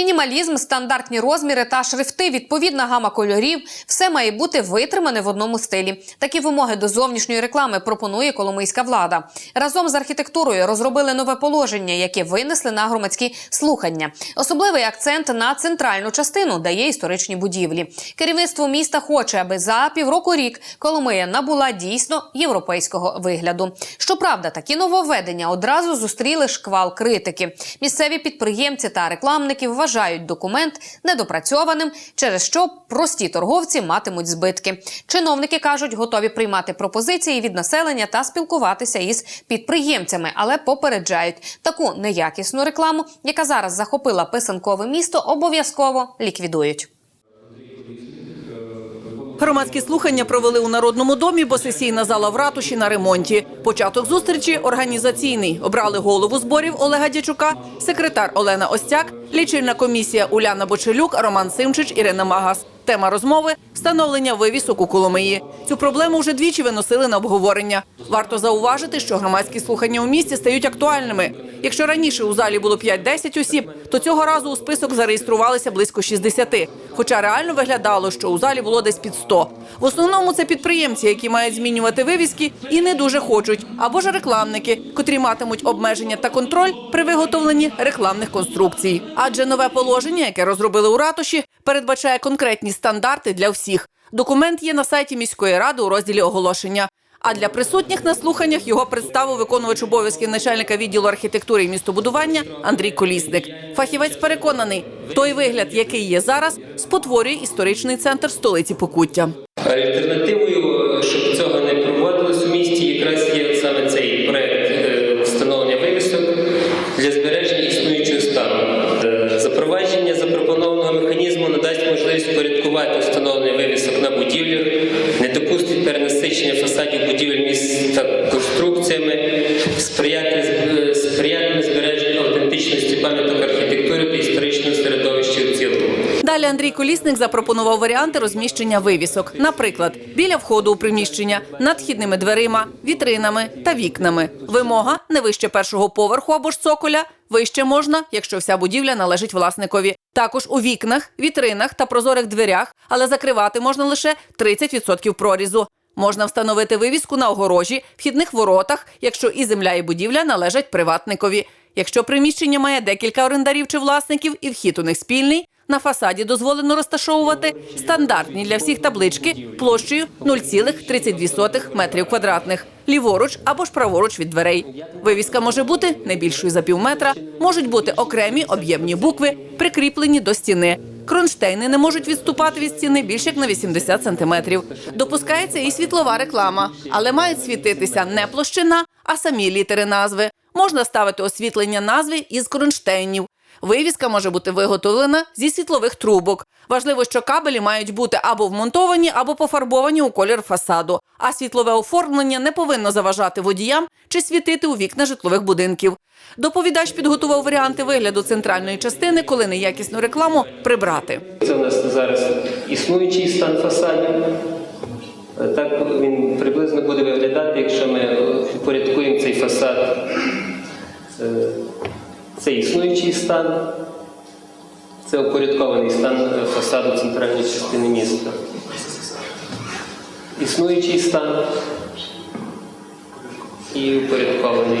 Мінімалізм, стандартні розміри та шрифти, відповідна гама кольорів все має бути витримане в одному стилі. Такі вимоги до зовнішньої реклами пропонує коломийська влада. Разом з архітектурою розробили нове положення, яке винесли на громадські слухання. Особливий акцент на центральну частину дає історичні будівлі. Керівництво міста хоче, аби за півроку рік Коломия набула дійсно європейського вигляду. Щоправда, такі нововведення одразу зустріли шквал критики. Місцеві підприємці та рекламники вважають документ недопрацьованим, через що прості торговці матимуть збитки. Чиновники кажуть, готові приймати пропозиції від населення та спілкуватися із підприємцями, але попереджають таку неякісну рекламу, яка зараз захопила писанкове місто, обов'язково ліквідують. Громадські слухання провели у Народному домі, бо сесійна зала в ратуші на ремонті. Початок зустрічі організаційний. Обрали голову зборів Олега Дячука, секретар Олена Остяк, лічильна комісія Уляна Бочелюк, Роман Симчич, Ірина Магас. Тема розмови встановлення вивісок у Коломиї. Цю проблему вже двічі виносили на обговорення. Варто зауважити, що громадські слухання у місті стають актуальними. Якщо раніше у залі було 5-10 осіб, то цього разу у список зареєструвалися близько 60. Хоча реально виглядало, що у залі було десь під 100. В основному це підприємці, які мають змінювати вивіски і не дуже хочуть, або ж рекламники, котрі матимуть обмеження та контроль при виготовленні рекламних конструкцій. Адже нове положення, яке розробили у ратуші, передбачає конкретні стандарти для всіх. Документ є на сайті міської ради у розділі оголошення. А для присутніх на слуханнях його представив виконувач обов'язків начальника відділу архітектури і містобудування Андрій Колісник. Фахівець переконаний, той вигляд, який є зараз, спотворює історичний центр столиці Покуття. Альтернативою, щоб цього не фасадів будівель міста конструкціями, сприяти е, сприятиме збереженню автентичності пам'яток архітектури та історичного середовища в цілому. Далі Андрій Колісник запропонував варіанти розміщення вивісок, наприклад, біля входу у приміщення, над вхідними дверима, вітринами та вікнами. Вимога не вище першого поверху або ж цоколя. Вище можна, якщо вся будівля належить власникові. Також у вікнах, вітринах та прозорих дверях, але закривати можна лише 30% прорізу. Можна встановити вивіску на огорожі, вхідних воротах, якщо і земля, і будівля належать приватникові. Якщо приміщення має декілька орендарів чи власників і вхід у них спільний, на фасаді дозволено розташовувати стандартні для всіх таблички площею 0,32 метрів квадратних, ліворуч або ж праворуч від дверей. Вивіска може бути не більшою за пів метра, можуть бути окремі об'ємні букви, прикріплені до стіни. Кронштейни не можуть відступати від стіни більше як на 80 сантиметрів. Допускається і світлова реклама, але мають світитися не площина, а самі літери назви. Можна ставити освітлення назви із кронштейнів. Вивіска може бути виготовлена зі світлових трубок. Важливо, що кабелі мають бути або вмонтовані, або пофарбовані у колір фасаду. А світлове оформлення не повинно заважати водіям чи світити у вікна житлових будинків. Доповідач підготував варіанти вигляду центральної частини, коли неякісну рекламу прибрати. Це у нас зараз існуючий стан фасадів. Е, Так він приблизно буде виглядати, якщо ми е, впорядкуємо цей фасад. Це існуючий стан, це упорядкований стан е, фасаду центральної частини міста. Існуючий стан і упорядкований.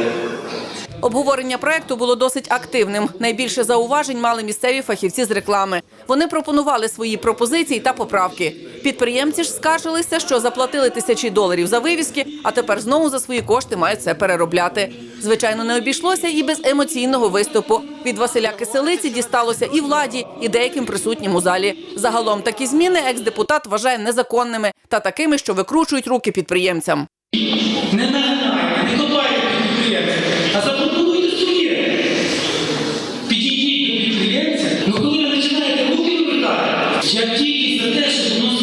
Обговорення проекту було досить активним. Найбільше зауважень мали місцеві фахівці з реклами. Вони пропонували свої пропозиції та поправки. Підприємці ж скаржилися, що заплатили тисячі доларів за вивіски, а тепер знову за свої кошти мають це переробляти. Звичайно, не обійшлося і без емоційного виступу. Від Василя Киселиці дісталося і владі, і деяким присутнім у залі. Загалом такі зміни екс-депутат вважає незаконними та такими, що викручують руки підприємцям. Я тільки за те, щоб воно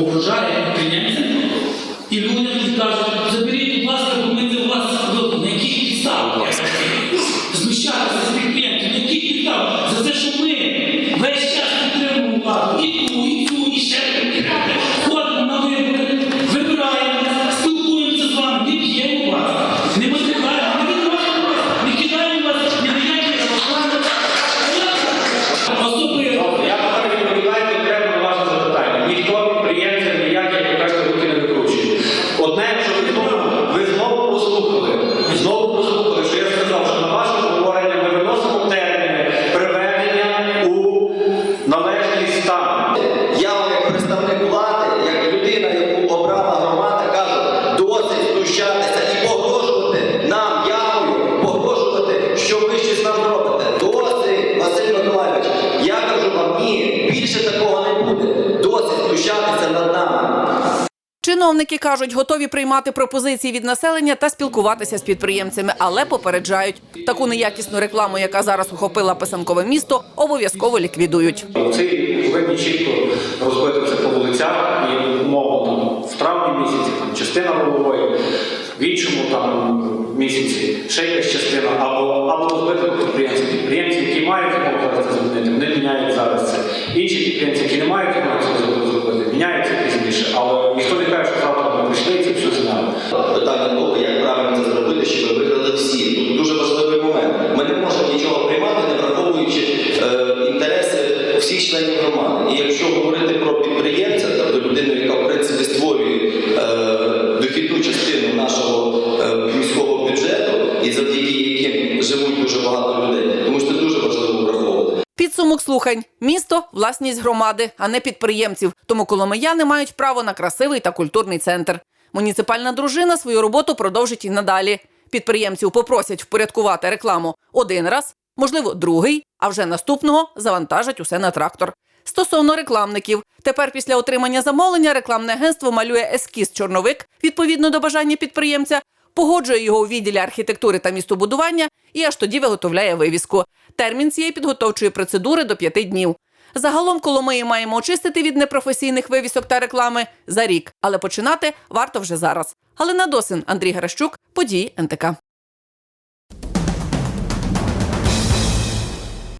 оброжає Чиновники кажуть, готові приймати пропозиції від населення та спілкуватися з підприємцями, але попереджають таку неякісну рекламу, яка зараз охопила писанкове місто, обов'язково ліквідують. Це повинні чітко розбитися по вулицях і умовно там в травні місяці там частина головою, в іншому там місяці ще якась частина, або, або розбити підприємців. Підприємці, які мають змогу зараз це зробити, вони міняють зараз це. Інші підприємці, які не мають змоги всіх громади. І якщо говорити про підприємця, тобто людину, яка в принципі створює е, дохідну частину нашого е, міського бюджету, і завдяки яким живуть дуже багато людей, тому що це дуже важливо враховувати. Підсумок слухань: місто власність громади, а не підприємців. Тому коломияни мають право на красивий та культурний центр. Муніципальна дружина свою роботу продовжить і надалі. Підприємців попросять впорядкувати рекламу один раз, можливо, другий, а вже наступного завантажать усе на трактор. Стосовно рекламників, тепер після отримання замовлення рекламне агентство малює ескіз чорновик відповідно до бажання підприємця, погоджує його у відділі архітектури та містобудування і аж тоді виготовляє вивіску. Термін цієї підготовчої процедури до п'яти днів. Загалом Коломиї маємо очистити від непрофесійних вивісок та реклами за рік, але починати варто вже зараз. Галина Досин, Андрій Гращук, події НТК.